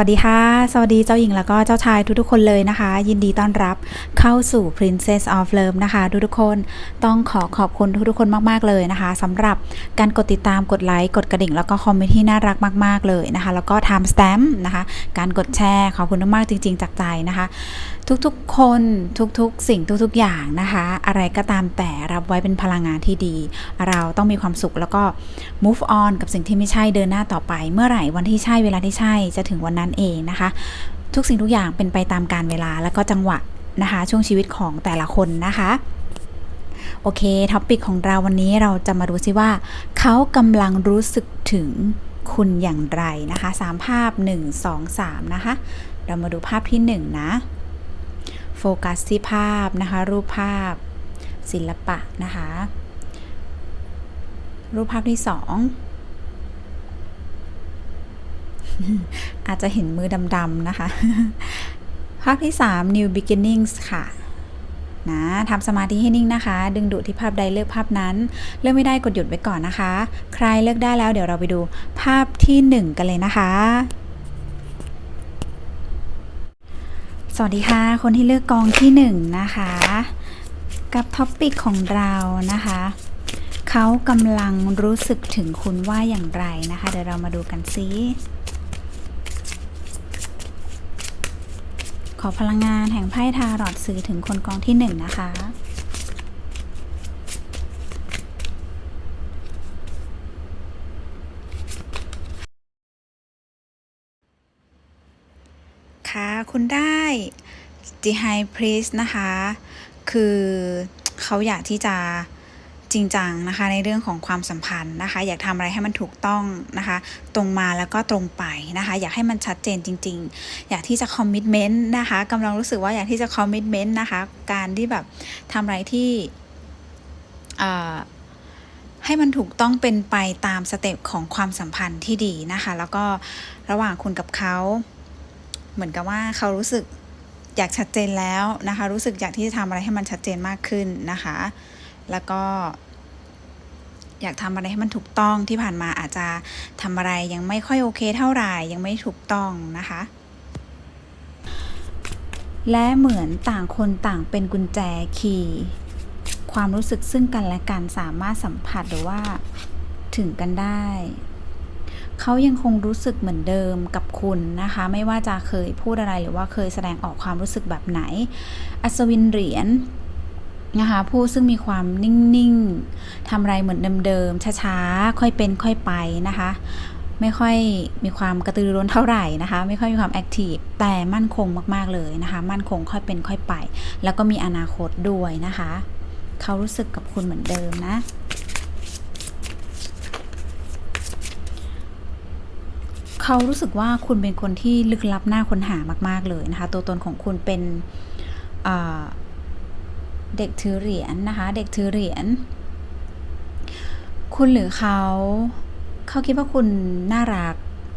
สวัสดีค่ะ สวัสดีเจ้าหญิงแล้วก็เจ้าชายทุกๆคนเลยนะคะ ยินดีต้อนรับเข้าสู่ Princess of Love นะคะทุกๆคนต้องขอขอบคุณทุกๆคนมากๆเลยนะคะสำหรับการกดติดตามกดไลค์กดกระดิ่ง แล้วก็คอมเมนต์ที่น่ารักมากๆเลยนะคะ แล้วก็ time stamp นะคะ การกดแชร์ขอบคุณมากๆจริง ๆ จากใจนะคะ ทุกๆคนทุกๆ สิ่งทุกๆอย่างนะคะ อะไรก็ตามแต่รับไว้เป็นพลังงานที่ดี เราต้องมีความสุขแล้วก็ move on กับสิ่งที่ไม่ใช่เดินหน้าต่อไป เมื่อไหร่วันที่ใช่เวลาที่ใช่จะถึงวันนั้นเองนะคะ ทุกสิ่งทุกอย่างเป็นไปตามการเวลาแล้วก็จังหวะนะคะ ช่วงชีวิตของแต่ละคนนะคะโอเค ท็อปิกของเราวันนี้เราจะมาดูซิว่า เขากำลังรู้สึกถึงคุณอย่างไรนะคะสามภาพ 1 2 3 นะคะ เรามาดูภาพที่ 1 นะ โฟกัสที่ภาพนะคะ รูปภาพศิลปะนะคะ รูปภาพที่ 2 อาจจะเห็นมือดำๆนะคะ ภาพที่ 3 new beginnings ค่ะนะทำสมาธิให้นิ่งนะคะ ดึงดูดที่ภาพใดเลือกภาพนั้น เลือกไม่ได้กดหยุดไว้ก่อนนะคะ ใครเลือกได้แล้วเดี๋ยวเราไปดูภาพที่ 1 กันเลยนะคะ สวัสดีค่ะ คนที่เลือกกองที่ 1 นะคะ กับท็อปปิกของเรานะคะเขากำลังรู้สึกถึงคุณว่าอย่างไรนะคะ เดี๋ยวเรามาดูกันซิ ขอพลังงานแห่งไพ่ทารอดสื่อถึงคนกองที่หนึ่งนะคะ ค่ะ คุณได้ The High Priest นะคะ คือเขาอยากที่จะ จริงจังนะคะในเรื่องของความสัมพันธ์นะคะ อยากทำอะไรให้มันถูกต้องนะคะ ตรงมาแล้วก็ตรงไปนะคะ อยากให้มันชัดเจนจริง ๆ อยากที่จะคอมมิชเมนต์นะคะกำลังรู้สึกว่าอยากที่จะคอมมิชเมนต์นะคะ การที่แบบทำอะไรที่อ่าให้มันถูกต้องเป็นไปตามสเต็ปของความสัมพันธ์ที่ดีนะคะ แล้วก็ระหว่างคุณกับเขา เหมือนกับว่าเขารู้สึกอยากชัดเจนแล้วนะคะ รู้สึกอยากที่จะทำอะไรให้มันชัดเจนมากขึ้นนะคะ แล้วก็ อยากทำอะไรให้มันถูกต้องที่ผ่านมาอาจจะทำอะไรยังไม่ค่อยโอเคเท่าไหร่ยังไม่ถูกต้องนะคะ และเหมือนต่างคนต่างเป็นกุญแจคีย์ความรู้สึกซึ่งกันและกันสามารถสัมผัสหรือว่าถึงกันได้ เขายังคงรู้สึกเหมือนเดิมกับคุณนะคะ ไม่ว่าจะเคยพูดอะไรหรือว่าเคยแสดงออกความรู้สึกแบบไหน อัศวินเหรียญ นะคะ ผู้ซึ่งมีความนิ่งๆทำอะไรเหมือนเดิมๆช้าๆ ค่อยเป็นค่อยไปนะคะ ไม่ค่อยมีความกระตือรือร้นเท่าไหร่นะคะ ไม่ค่อยมีความแอคทีฟแต่มั่นคงมากๆเลยนะคะ มั่นคงค่อยเป็นค่อยไป แล้วก็มีอนาคตด้วยนะคะ เขารู้สึกกับคุณเหมือนเดิมนะเขารู้สึกว่าคุณเป็นคนที่ลึกลับหน่าค้นหามาก ๆ เลยนะคะ ตัวตนของคุณเป็นอ่า เด็กถือเหรียญนะคะ เด็กถือเหรียญ คุณหรือเขาเขาคิดว่าคุณน่ารัก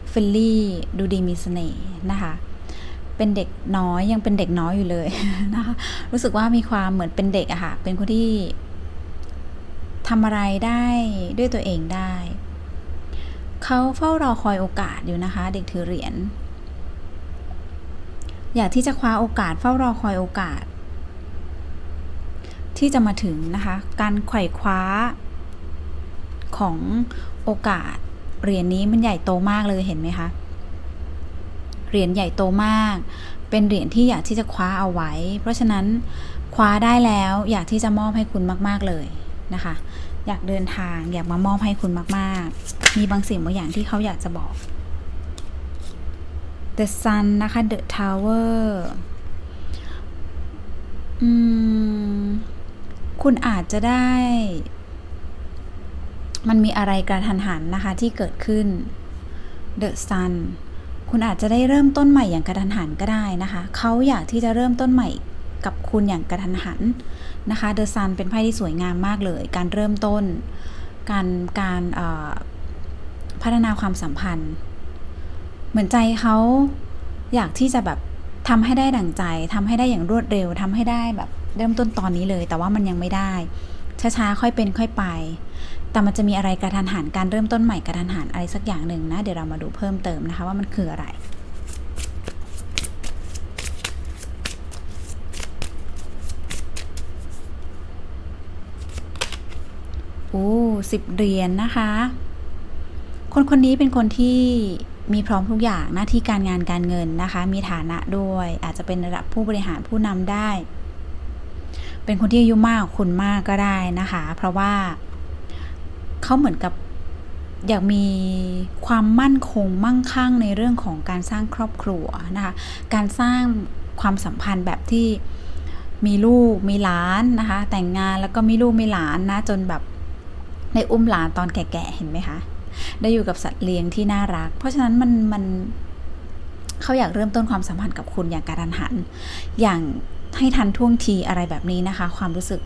เฟลลี่ดูดีมีเสน่ห์นะคะเป็นเด็กน้อยยังเป็นเด็กน้อยอยู่เลยนะคะรู้สึกว่ามีความเหมือนเป็นเด็กอะค่ะ เป็นคนที่ทำอะไรได้ด้วยตัวเองได้ เขาเฝ้ารอคอยโอกาสอยู่นะคะ เด็กถือเหรียญอยากที่จะคว้าโอกาสเฝ้ารอคอยโอกาส ที่จะมาถึงนะคะ การไขว่คว้า ของโอกาสเหรียญนี้มันใหญ่โตมากเลยเห็นไหมคะ เหรียญใหญ่โตมาก เป็นเหรียญที่อยากที่จะคว้าเอาไว้ เพราะฉะนั้นคว้าได้แล้วอยากที่จะมอบให้คุณมาก ๆเลยนะคะ อยากเดินทางอยากมามอบให้คุณมากๆ มีบางสิ่งบางอย่างที่เขาอยากจะบอก The Sun นะคะ The Tower อืม คุณอาจจะได้ มันมีอะไรกระทันหันนะคะที่เกิดขึ้น The Sun คุณอาจจะได้เริ่มต้นใหม่อย่างกระทันหันก็ได้นะคะ เขาอยากที่จะเริ่มต้นใหม่กับคุณอย่างกระทันหันนะคะ The Sun เป็นไพ่ที่สวยงามมากเลย การเริ่มต้น การการพัฒนาความสัมพันธ์ เหมือนใจเขาอยากที่จะแบบทำให้ได้ดั่งใจทำให้ได้อย่างรวดเร็วทำให้ได้แบบ เริ่มต้นตอนนี้เลย แต่ว่ามันยังไม่ได้ ช้าๆค่อยเป็นค่อยไป แต่มันจะมีอะไรกระทันหันการเริ่มต้นใหม่กระทันหันอะไรสักอย่างหนึ่งนะ เดี๋ยวเรามาดูเพิ่มเติมนะคะว่ามันคืออะไรโอ้สิบเหรียญนนะคะ คนคนนี้เป็นคนที่มีพร้อมทุกอย่างหน้าที่การงานการเงินนะคะ มีฐานะด้วยอาจจะเป็นระดับผู้บริหารผู้นำได้ เป็นคนที่อายุมากคุณมากก็ได้นะคะ เพราะว่าเขาเหมือนกับอยากมีความมั่นคงมั่งคั่งในเรื่องของการสร้างครอบครัวนะคะ การสร้างความสัมพันธ์แบบที่มีลูกมีหลานนะคะ แต่งงานแล้วก็มีลูกมีหลานนะจนแบบได้อุ้มหลานตอนแก่ๆเห็นไหมคะได้อยู่กับสัตว์เลี้ยงที่น่ารัก เพราะฉะนั้นมันมันเขาอยากเริ่มต้นความสัมพันธ์กับคุณอย่างการันหัน อย่าง ให้ทันท่วงทีอะไรแบบนี้นะคะ ความรู้สึก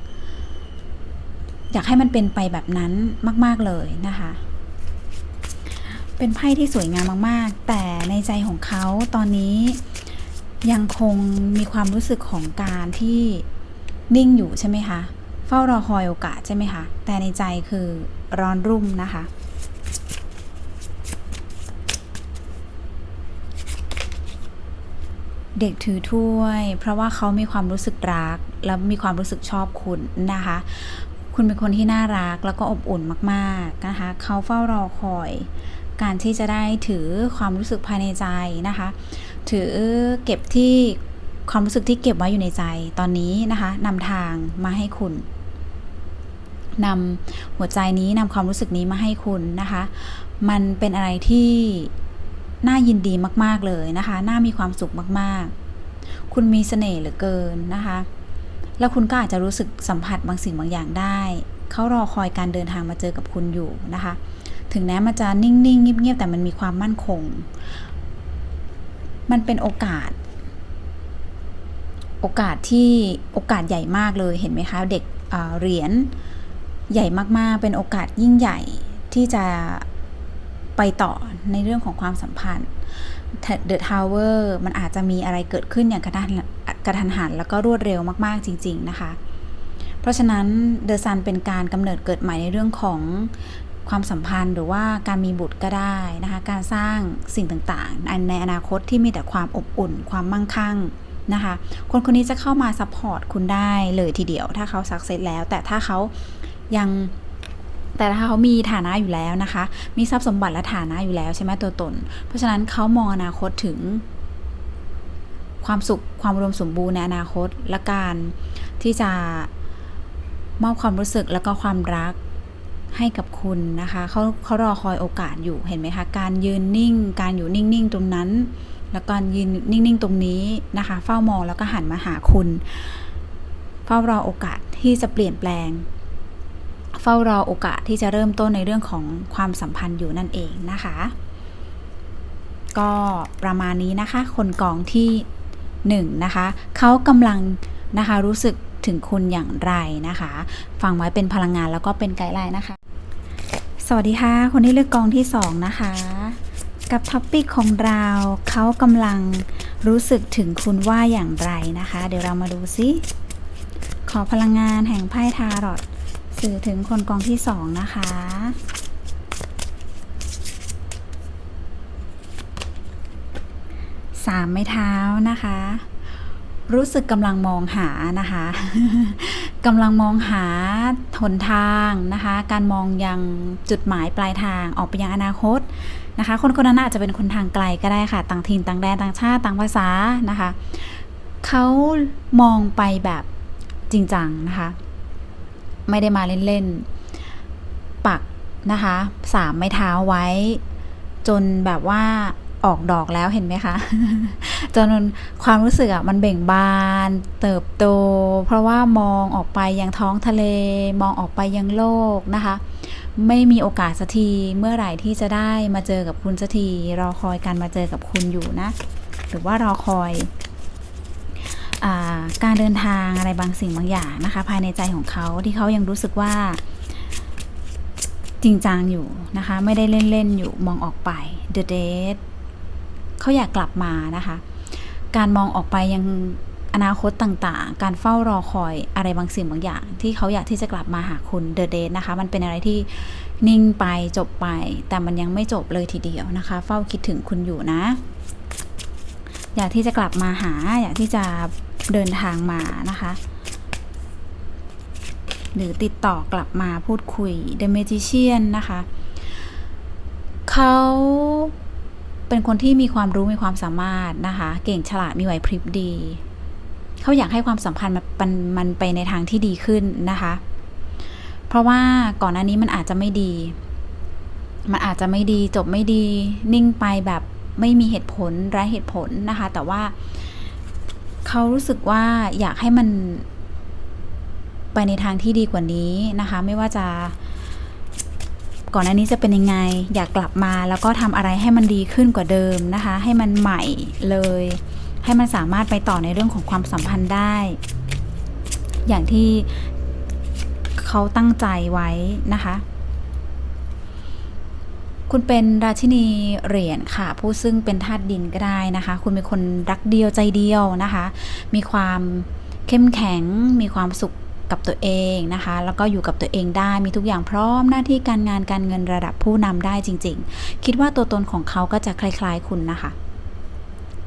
อยากให้มันเป็นไปแบบนั้นมาก ๆเลยนะคะ เป็นไพ่ที่สวยงามมาก ๆ แต่ในใจของเขาตอนนี้ยังคงมีความรู้สึกของการที่นิ่งอยู่ใช่ไหมคะ เฝ้ารอคอยโอกาสใช่ไหมคะ แต่ในใจคือร้อนรุ่มนะคะ เด็กถือถ้วย เพราะว่าเขามีความรู้สึกรัก แล้วมีความรู้สึกชอบคุณนะคะ คุณเป็นคนที่น่ารักแล้วก็อบอุ่นมากๆนะคะเขาเฝ้ารอคอย การที่จะได้ถือความรู้สึกภายในใจนะคะ ถือเก็บที่ความรู้สึกที่เก็บไว้อยู่ในใจตอนนี้นะคะนำทางมาให้คุณนำหัวใจนี้นำความรู้สึกนี้มาให้คุณนะคะ มันเป็นอะไรที่ น่ายินดีมากๆเลยนะคะ น่ามีความสุขมากๆ คุณมีเสน่ห์เหลือเกินนะคะ แล้วคุณก็อาจจะรู้สึกสัมผัสบางสิ่งบางอย่างได้ เขารอคอยการเดินทางมาเจอกับคุณอยู่นะคะ ถึงแม้มันจะนิ่งๆเงียบๆแต่มันมีความมั่นคง มันเป็นโอกาส โอกาสที่โอกาสใหญ่มากเลยเห็นไหมคะ เด็กเเหรียญใหญ่มากๆ เป็นโอกาสยิ่งใหญ่ที่จะ ไปต่อในเรื่องของความสัมพันธ์ The Tower มันอาจจะมีอะไรเกิดขึ้นอย่างกระทันกระทันหันแล้วก็รวดเร็วมากๆจริง ๆ นะคะ เพราะฉะนั้น The Sun เป็นการกำเนิดเกิดใหม่ในเรื่องของความสัมพันธ์หรือว่าการมีบุตรก็ได้นะคะ การสร้างสิ่งต่างๆ ในอนาคตที่มีแต่ความอบอุ่น ความมั่งคั่งนะคะ คนคนนี้จะเข้ามาซัพพอร์ตคุณได้เลยทีเดียว ถ้าเขาสักเซสแล้ว แต่ถ้าเขายัง แต่ถ้าเขามีฐานะอยู่แล้วนะคะ มีทรัพย์สมบัติและฐานะอยู่แล้วใช่ไหมตัวตน เพราะฉะนั้นเขามองอนาคตถึง ความสุขความอุดมสมบูรณ์ในอนาคตและการที่จะมอบความรู้สึกแล้วก็ความรักให้กับคุณนะคะเขาเขารอคอยโอกาสอยู่เห็นไหมคะ การยืนนิ่ง การอยู่นิ่งๆตรงนั้น แล้วการยืนนิ่งๆตรงนี้นะคะ เฝ้ามองแล้วก็หันมาหาคุณ เฝ้ารอโอกาสที่จะเปลี่ยนแปลง เฝ้ารอโอกาสที่จะเริ่มต้นในเรื่องของความสัมพันธ์อยู่นั่นเองนะคะ ก็ประมาณนี้นะคะ คนกองที่หนึ่งนะคะ เขากำลังนะคะรู้สึกถึงคุณอย่างไรนะคะ ฟังไว้เป็นพลังงานแล้วก็เป็นไกด์ไลน์นะคะ สวัสดีค่ะ คนที่เลือกกองที่สองนะคะ กับท็อปปิกของเราเขากำลังรู้สึกถึงคุณว่าอย่างไรนะคะ เดี๋ยวเรามาดูซิขอพลังงานแห่งไพ่ทารอต สื่อถึงคนกองที่สองนะคะ สามไม้เท้านะคะ รู้สึกกำลังมองหานะคะกำลังมองหาหนทางนะคะ การมองยังจุดหมายปลายทางออกไปยังอนาคตนะคะ คนคนนั้นอาจจะเป็นคนทางไกลก็ได้ค่ะ ต่างถิ่นต่างแดนต่างชาติต่างภาษานะคะเขามองไปแบบจริงจังนะคะ ไม่ได้มาเล่นๆ ปักนะคะสามไม้เท้าไว้ จนแบบว่าออกดอกแล้วเห็นไหมคะ จนความรู้สึกอะมันเบ่งบาน เติบโต เพราะว่ามองออกไปยังท้องทะเล มองออกไปยังโลกนะคะ ไม่มีโอกาสสักทีเมื่อไหร่ที่จะได้มาเจอกับคุณสักทีรอคอยการมาเจอกับคุณอยู่นะ หรือว่ารอคอย การเดินทางอะไรบางสิ่งบางอย่างนะคะ ภายในใจของเขาที่เขายังรู้สึกว่าจริงจังอยู่นะคะ ไม่ได้เล่น ๆ อยู่มองออกไป The Date เขาอยากกลับมานะคะ การมองออกไปยังอนาคตต่างๆ การเฝ้ารอคอยอะไรบางสิ่งบางอย่าง ที่เขาอยากที่จะกลับมาหาคุณ The Date นะคะ มันเป็นอะไรที่นิ่งไปจบไป แต่มันยังไม่จบเลยทีเดียวนะคะ เฝ้าคิดถึงคุณอยู่นะ อยากที่จะกลับมาหา อยากที่จะ เดินทางมานะคะ หรือติดต่อกลับมาพูดคุย The Magician นะคะ เขาเป็นคนที่มีความรู้มีความสามารถนะคะ เก่งฉลาดมีไหวพริบดี เขาอยากให้ความสัมพันธ์มันมันมันไปในทางที่ดีขึ้นนะคะ เพราะว่าก่อนหน้านี้มันอาจจะไม่ดี มันอาจจะไม่ดีจบไม่ดี นิ่งไปแบบไม่มีเหตุผลไร้เหตุผลนะคะ แต่ว่า เขารู้สึกว่าอยากให้มันไปในทางที่ดีกว่านี้นะคะ ไม่ว่าจะ ก่อนหน้านี้จะเป็นยังไง อยากกลับมาแล้วก็ทำอะไรให้มันดีขึ้นกว่าเดิมนะคะ ให้มันใหม่เลย ให้มันสามารถไปต่อในเรื่องของความสัมพันธ์ได้ อย่างที่เขาตั้งใจไว้นะคะ คุณเป็นราชินีเหรียญค่ะ ผู้ซึ่งเป็นธาตุดินก็ได้นะคะ คุณเป็นคนรักเดียวใจเดียวนะคะ มีความเข้มแข็ง มีความสุขกับตัวเองนะคะ แล้วก็อยู่กับตัวเองได้มีทุกอย่างพร้อมหน้าที่การงานการเงินระดับผู้นำได้จริง ๆ คิดว่าตัวตนของเขาก็จะคล้าย ๆ คุณนะคะ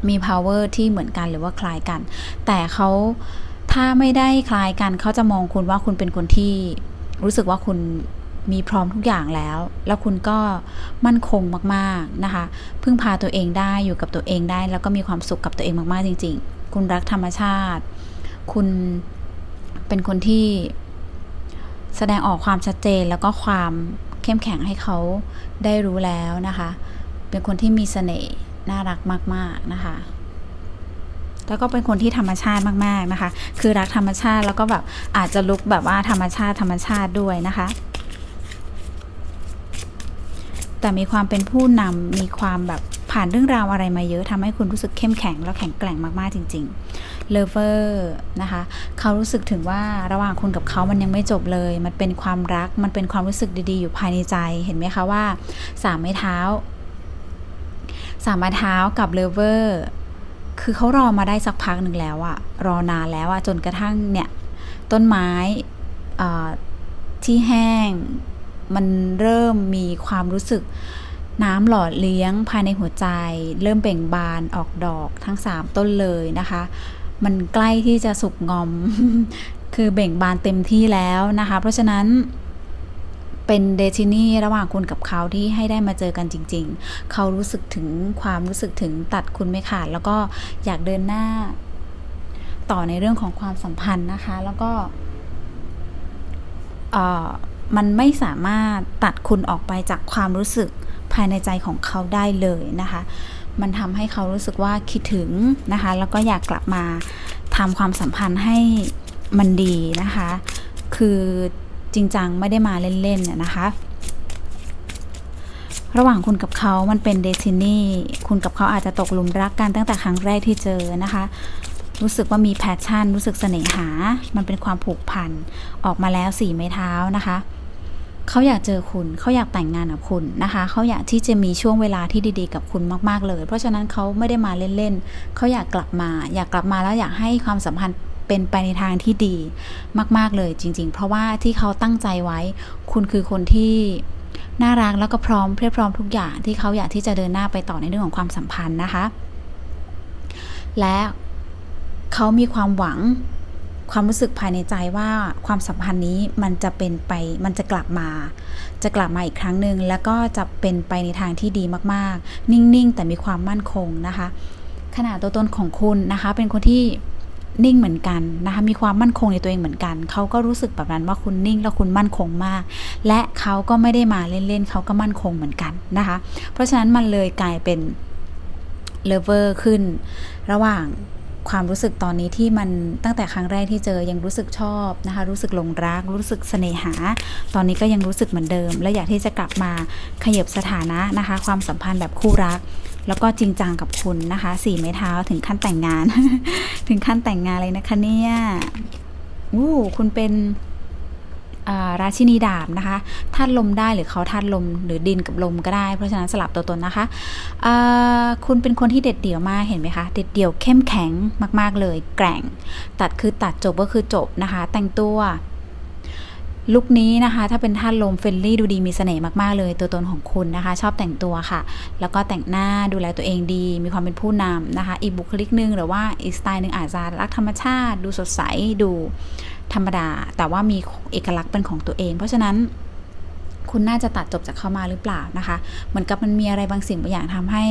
มี power ที่เหมือนกันหรือว่าคล้ายกัน แต่เขาถ้าไม่ได้คล้ายกันเขาจะมองคุณว่าคุณเป็นคนที่รู้สึกว่าคุณ มีพร้อมทุกอย่างแล้ว แล้วคุณก็มั่นคงมากๆนะคะ พึ่งพาตัวเองได้อยู่กับตัวเองได้ แล้วก็มีความสุขกับตัวเองมากๆจริง ๆ คุณรักธรรมชาติ คุณเป็นคนที่แสดงออกความชัดเจนแล้วก็ความเข้มแข็งให้เขาได้รู้แล้วนะคะ เป็นคนที่มีเสน่ห์น่ารักมาก ๆนะคะ แล้วก็เป็นคนที่ธรรมชาติมาก ๆนะคะ คือรักธรรมชาติแล้วก็แบบอาจจะลุกแบบว่าธรรมชาติธรรมชาติด้วยนะคะ แต่มีความเป็นผู้นำมีความแบบผ่านเรื่องราวอะไรมาเยอะทำให้คุณรู้สึกเข้มแข็งแล้วแข็งแกร่งมากๆจริงๆเลเวอร์นะคะเขารู้สึกถึงว่าระหว่างคุณกับเขามันยังไม่จบเลย มันเป็นความรักมันเป็นความรู้สึกดีๆ อยู่ภายในใจเห็นไหมคะว่าสามไม้เท้าสามไม้เท้ากับเลเวอร์คือเขารอมาได้สักพักหนึ่งแล้วอะรอนานแล้วอะจนกระทั่งเนี่ยต้นไม้ที่แห้ง มันเริ่มมีความรู้สึกน้ำหล่อเลี้ยงภายในหัวใจ เริ่มเบ่งบานออกดอกทั้ง 3 ต้นเลยนะคะ มันใกล้ที่จะสุกงอม คือเบ่งบานเต็มที่แล้วนะคะ เพราะฉะนั้นเป็นเดชินี่ระหว่างคุณกับเขาที่ให้ได้มาเจอกันจริง ๆ เขารู้สึกถึงความรู้สึกถึงตัดคุณไม่ขาด แล้วก็อยากเดินหน้าต่อในเรื่องของความสัมพันธ์นะคะ แล้วก็ มันไม่สามารถตัดคุณออกไปจากความรู้สึกภายในใจของเขาได้เลยนะคะ มันทำให้เขารู้สึกว่าคิดถึงนะคะ แล้วก็อยากกลับมาทำความสัมพันธ์ให้มันดีนะคะ คือจริงจังไม่ได้มาเล่นๆนะคะ ระหว่างคุณกับเขามันเป็นเดซินี่ คุณกับเขาอาจจะตกหลุมรักกันตั้งแต่ครั้งแรกที่เจอนะคะ รู้สึกว่ามีแพชชั่น รู้สึกเสน่หา มันเป็นความผูกพัน ออกมาแล้วสี่ไม้เท้านะคะเขาอยากเจอคุณ เขาอยากแต่งงานกับคุณนะคะ เขาอยากที่จะมีช่วงเวลาที่ดีๆ กับคุณมากๆเลย เพราะฉะนั้นเขาไม่ได้มาเล่นๆ เขาอยากกลับมา อยากกลับมาแล้วอยากให้ความสัมพันธ์เป็นไปในทางที่ดีมาก ๆเลยจริง ๆ เพราะว่าที่เขาตั้งใจไว้ คุณคือคนที่น่ารักแล้วก็พร้อมเพียบพร้อมทุกอย่างที่เขาอยากที่จะเดินหน้าไปต่อในเรื่องของความสัมพันธ์นะคะ และ เขามีความหวัง ความรู้สึกภายในใจว่าความสัมพันธ์นี้มันจะเป็นไปมันจะกลับมา จะกลับมาอีกครั้งหนึ่งแล้วก็จะเป็นไปในทางที่ดีมากๆ นิ่งๆ แต่มีความมั่นคงนะคะ ขนาดตัวตนของคุณนะคะ เป็นคนที่นิ่งเหมือนกันนะคะมีความมั่นคงในตัวเองเหมือนกัน เขาก็รู้สึกแบบนั้นว่าคุณนิ่งแล้วคุณมั่นคงมาก และเขาก็ไม่ได้มาเล่นๆเขาก็มั่นคงเหมือนกันนะคะ เพราะฉะนั้นมันเลยกลายเป็นเลเวอร์ขึ้นระหว่าง ความรู้สึกตอนนี้ที่มันตั้งแต่ครั้งแรกที่เจอยังรู้สึกชอบนะคะ รู้สึกหลงรัก รู้สึกเสน่หา ตอนนี้ก็ยังรู้สึกเหมือนเดิม และอยากที่จะกลับมาขยับสถานะนะคะ ความสัมพันธ์แบบคู่รัก แล้วก็จริงจังกับคุณนะคะสี่ไม้เท้าถึงขั้นแต่งงาน ถึงขั้นแต่งงานเลยนะคะเนี่ยอู้คุณเป็น ราชินีดาบนะคะธาตุลมได้หรือเขาธาตุลมหรือดินกับลมก็ได้ เพราะฉะนั้นสลับตัวตนนะคะคุณเป็นคนที่เด็ดเดี่ยวมากเห็นไหมคะเด็ดเดี่ยวเข้มแข็งมาก ๆ เลย แกร่ง ตัดคือตัดจบก็คือจบนะคะ แต่งตัวลุคนี้นะคะถ้าเป็นธาตุลมเฟรนลี่ดูดีมีเสน่ห์มากๆเลยตัวตนของคุณนะคะ ชอบแต่งตัวค่ะ แล้วก็แต่งหน้าดูแลตัวเองดี มีความเป็นผู้นำนะคะ อีกบุคลิกนึงหรือว่าอีกสไตล์หนึ่งอาจจะรักธรรมชาติ ดูสดใสดู ธรรมดา แต่ว่ามีเอกลักษณ์เป็นของตัวเอง เพราะฉะนั้นคุณน่าจะตัดจบจากเขามาหรือเปล่านะคะ เหมือนกับมันมีอะไรบางสิ่งบางอย่างทำให้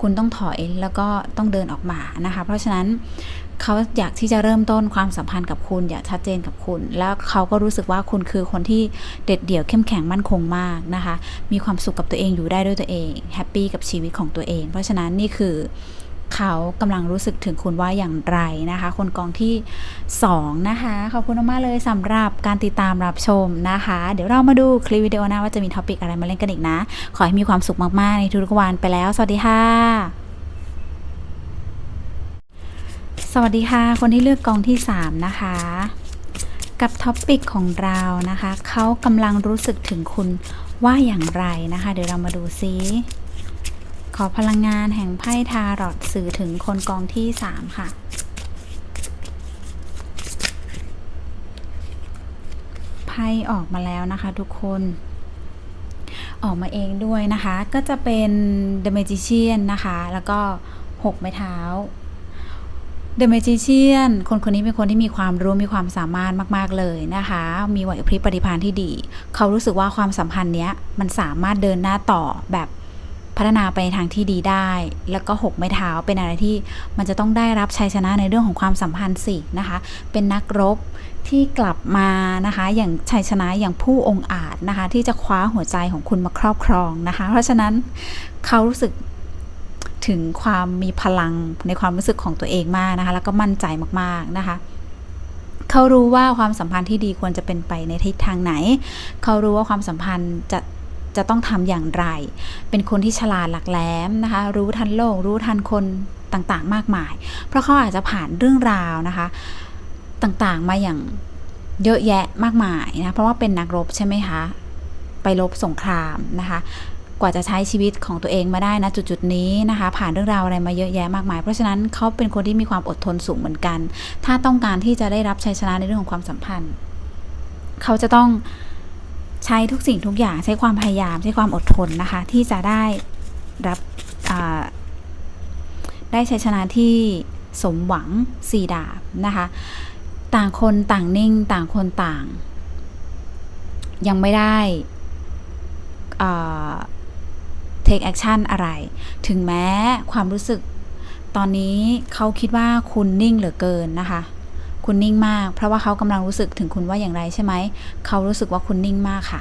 คุณต้องถอยแล้วก็ต้องเดินออกมานะคะ เพราะฉะนั้นเขาอยากที่จะเริ่มต้นความสัมพันธ์กับคุณ อยากชัดเจนกับคุณ แล้วเขาก็รู้สึกว่าคุณคือคนที่เด็ดเดี่ยวเข้มแข็งมั่นคงมากนะคะ มีความสุขกับตัวเองอยู่ได้ด้วยตัวเองแฮปปี้กับชีวิตของตัวเอง เพราะฉะนั้นนี่คือ เขากำลังรู้สึกถึงคุณว่าอย่างไรนะคะ คนกองที่ 2 นะคะ ขอบคุณมากเลยสำหรับการติดตามรับชมนะคะ เดี๋ยวเรามาดูคลิปวิดีโอหน้าว่าจะมีท็อปิกอะไรมาเล่นกันอีกนะ ขอให้มีความสุขมาก ๆ ในทุกๆวันไปแล้ว สวัสดีค่ะ สวัสดีค่ะ คนที่เลือกกองที่ 3 นะคะ กับท็อปิกของเรานะคะ เขากำลังรู้สึกถึงคุณว่าอย่างไรนะคะ เดี๋ยวเรามาดูซิ ขอพลังงานแห่งไพ่ทารอตสื่อถึงคนกองที่ 3 ค่ะ ไพ่ออกมาแล้วนะคะทุกคน ออกมาเองด้วยนะคะ ก็จะเป็น The Magician นะคะ แล้วก็ 6 ไม้เท้า The Magician คนคนนี้เป็นคนที่มีความรู้มีความสามารถมาก ๆ เลยนะคะ มีไหวพริบปฏิภาณที่ดี เขารู้สึกว่าความสัมพันธ์เนี้ยมันสามารถเดินหน้าต่อแบบ พัฒนาไปในทางที่ดีได้ แล้วก็หกไม้เท้าเป็นอะไรที่มันจะต้องได้รับชัยชนะในเรื่องของความสัมพันธ์สินะคะ เป็นนักรบที่กลับมานะคะ อย่างชัยชนะอย่างผู้องอาจนะคะ ที่จะคว้าหัวใจของคุณมาครอบครองนะคะ เพราะฉะนั้นเขารู้สึกถึงความมีพลังในความรู้สึกของตัวเองมากนะคะ แล้วก็มั่นใจมากๆนะคะเขารู้ว่าความสัมพันธ์ที่ดีควรจะเป็นไปในทิศทางไหน เขารู้ว่าความสัมพันธ์จะ จะต้องทำอย่างไร เป็นคนที่ฉลาดหลักแหลมนะคะ รู้ทันโลก รู้ทันคนต่างๆ มากมาย เพราะเขาอาจจะผ่านเรื่องราวนะคะ ต่างๆ มาอย่างเยอะแยะมากมายนะ เพราะว่าเป็นนักรบใช่ไหมคะ ไปรบสงครามนะคะกว่าจะใช้ชีวิตของตัวเองมาได้นะจุดๆนี้นะคะ ผ่านเรื่องราวอะไรมาเยอะแยะมากมาย เพราะฉะนั้นเขาเป็นคนที่มีความอดทนสูงเหมือนกัน ถ้าต้องการที่จะได้รับชัยชนะในเรื่องของความสัมพันธ์ เขาจะต้อง ใช้ทุกสิ่งทุกอย่างใช้ความพยายามใช้ความอดทนนะคะ ที่จะได้รับได้ชัยชนะที่สมหวังสี่ดาบนะคะ ต่างคนต่างนิ่งต่างคนต่าง ยังไม่ได้อ่า take action อะไร ถึงแม้ความรู้สึกตอนนี้เขาคิดว่าคุณนิ่งเหลือเกินนะคะ คุณนิ่งมาก เพราะว่าเขากำลังรู้สึกถึงคุณว่าอย่างไรใช่ไหม เขารู้สึกว่าคุณนิ่งมากค่ะ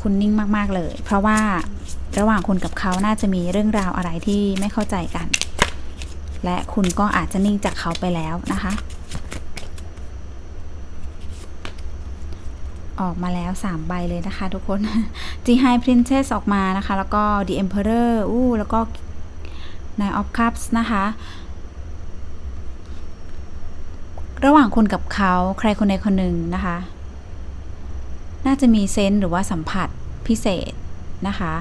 คุณนิ่งมากๆเลย เพราะว่าระหว่างคุณกับเขาน่าจะมีเรื่องราวอะไรที่ไม่เข้าใจกัน และคุณก็อาจจะนิ่งจากเขาไปแล้วนะคะ ออกมาแล้ว 3 ใบเลยนะคะ ทุกคน G High Princess ออกมานะคะ แล้วก็ The Emperor อู้แล้วก็ Nine of Cups นะคะ ระหว่างคุณกับเขาใครคนใดคนหนึ่งนะคะ น่าจะมีเซนส์หรือว่าสัมผัสพิเศษนะคะ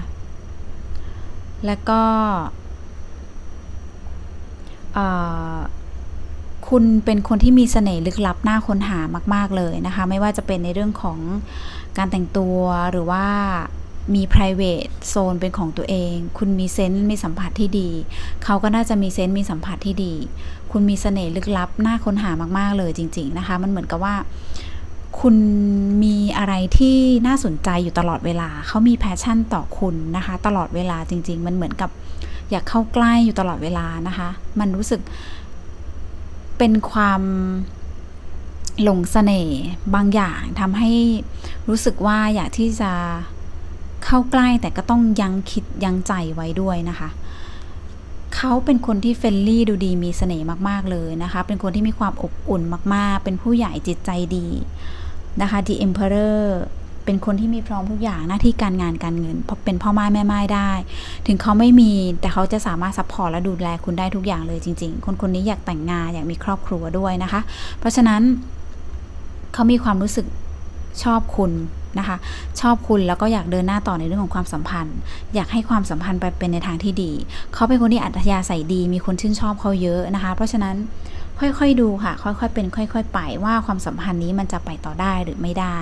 แล้วก็คุณเป็นคนที่มีเสน่ห์ลึกลับน่าค้นหามาก ๆ เลยนะคะ ไม่ว่าจะเป็นในเรื่องของการแต่งตัวหรือว่ามี private zone เป็นของตัวเอง คุณมีเซนส์มีสัมผัสที่ดี เขาก็น่าจะมีเซนส์มีสัมผัสที่ดี คุณมีเสน่ห์ลึกลับน่าค้นหามาก ๆ เลยจริง ๆ นะคะ มันเหมือนกับว่า คุณมีอะไรที่น่าสนใจอยู่ตลอดเวลา เขามีแพชชั่นต่อคุณนะคะ ตลอดเวลาจริง ๆ มันเหมือนกับอยากเข้าใกล้อยู่ตลอดเวลานะคะ มันรู้สึกเป็นความหลงเสน่ห์บางอย่างทำให้รู้สึกว่าอยากที่จะเข้าใกล้แต่ก็ต้องยังคิดยังใจไว้ด้วยนะคะ เขาเป็นคนที่เฟรนลี่ดูดีมีเสน่ห์มากๆเลยนะคะ เป็นคนที่มีความอบอุ่นมากๆ เป็นผู้ใหญ่จิตใจดีนะคะ The Emperor เป็นคนที่มีพร้อมทุกอย่างหน้าที่การงานการเงินเป็นพ่อไม้แม่ไม้ได้ ถึงเขาไม่มีแต่เขาจะสามารถซัพพอร์ตและดูแลคุณได้ทุกอย่างเลยจริง ๆ คนคนนี้อยากแต่งงานอยากมีครอบครัวด้วยนะคะ เพราะฉะนั้นเขามีความรู้สึกชอบคุณ นะคะ ชอบคุณแล้วก็อยากเดินหน้าต่อในเรื่องของความสัมพันธ์ อยากให้ความสัมพันธ์ไปเป็นในทางที่ดี เขาเป็นคนที่อัธยาศัยดี มีคนชื่นชอบเขาเยอะนะคะ เพราะฉะนั้นค่อยๆดูค่ะ ค่อยๆเป็น ค่อย ๆ ไปว่าความสัมพันธ์นี้มันจะไปต่อได้หรือไม่ได้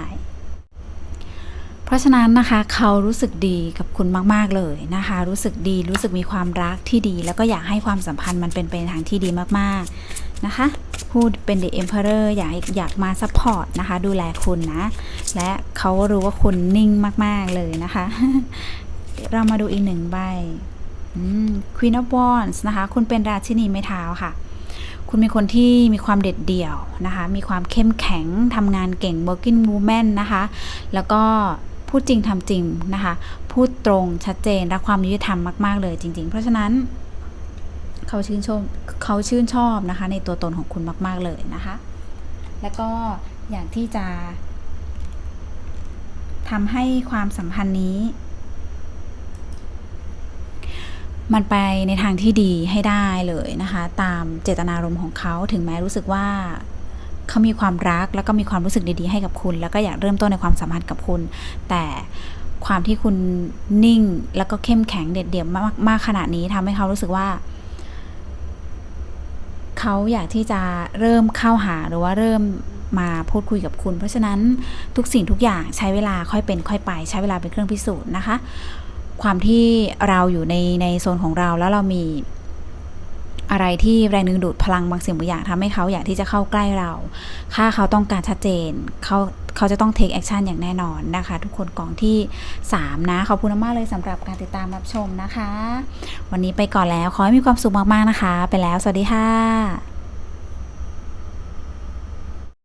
เพราะฉะนั้นนะคะเขารู้สึกดีกับคุณมาก ๆ เลยนะคะ รู้สึกดีรู้สึกมีความรักที่ดี แล้วก็อยากให้ความสัมพันธ์มันเป็นไปในทางที่ดีมาก ๆ นะคะ ผู้เป็น The Emperor อยากอยากมาซัพพอร์ตนะคะ ดูแลคุณนะ และเขารู้ว่าคุณนิ่งมาก ๆ เลยนะคะ เรามาดูอีกหนึ่งใบ Queen of Wands นะคะ คุณเป็นราชินีไม้เท้าค่ะ คุณเป็นคนที่มีความเด็ดเดี่ยวนะคะ มีความเข้มแข็งทำงานเก่ง working woman นะคะ แล้วก็พูดจริงทำจริงนะคะ พูดตรงชัดเจนและความยุติธรรมมาก ๆ เลยจริง ๆ เพราะฉะนั้น เขาชื่นชมเขาชื่นชอบนะคะ ในตัวตนของคุณมาก ๆ เลยนะคะ แล้วก็อยากที่จะทำให้ความสัมพันธ์นี้ มันไปในทางที่ดีให้ได้เลยนะคะ ตามเจตนารมณ์ของเขาถึงแม้รู้สึกว่าเขามีความรักแล้วก็มีความรู้สึกดีๆให้กับคุณ แล้วก็อยากเริ่มต้นในความสัมพันธ์กับคุณ แต่ความที่คุณนิ่งแล้วก็เข้มแข็งเด็ดเดี่ยวมากมากขนาดนี้ทำให้เขารู้สึกว่า เขาอยากที่จะเริ่มเข้าหาหรือว่าเริ่มมาพูดคุยกับคุณ เพราะฉะนั้นทุกสิ่งทุกอย่างใช้เวลาค่อยเป็นค่อยไป ใช้เวลาเป็นเครื่องพิสูจน์นะคะ ความที่เราอยู่ในในโซนของเราแล้วเรามีอะไรที่แรงดึงดูดพลังบางสิ่งบางอย่างทำให้เขาอยากที่จะเข้าใกล้เรา ถ้าเขาต้องการชัดเจน เขา เขาจะต้อง take action อย่างแน่นอนนะคะ ทุกคนกองที่ 3 นะขอบคุณมากเลยสำหรับการติดตามรับชมนะคะ วันนี้ไปก่อนแล้วขอให้มีความสุขมากๆนะคะ ไปแล้วสวัสดีค่ะ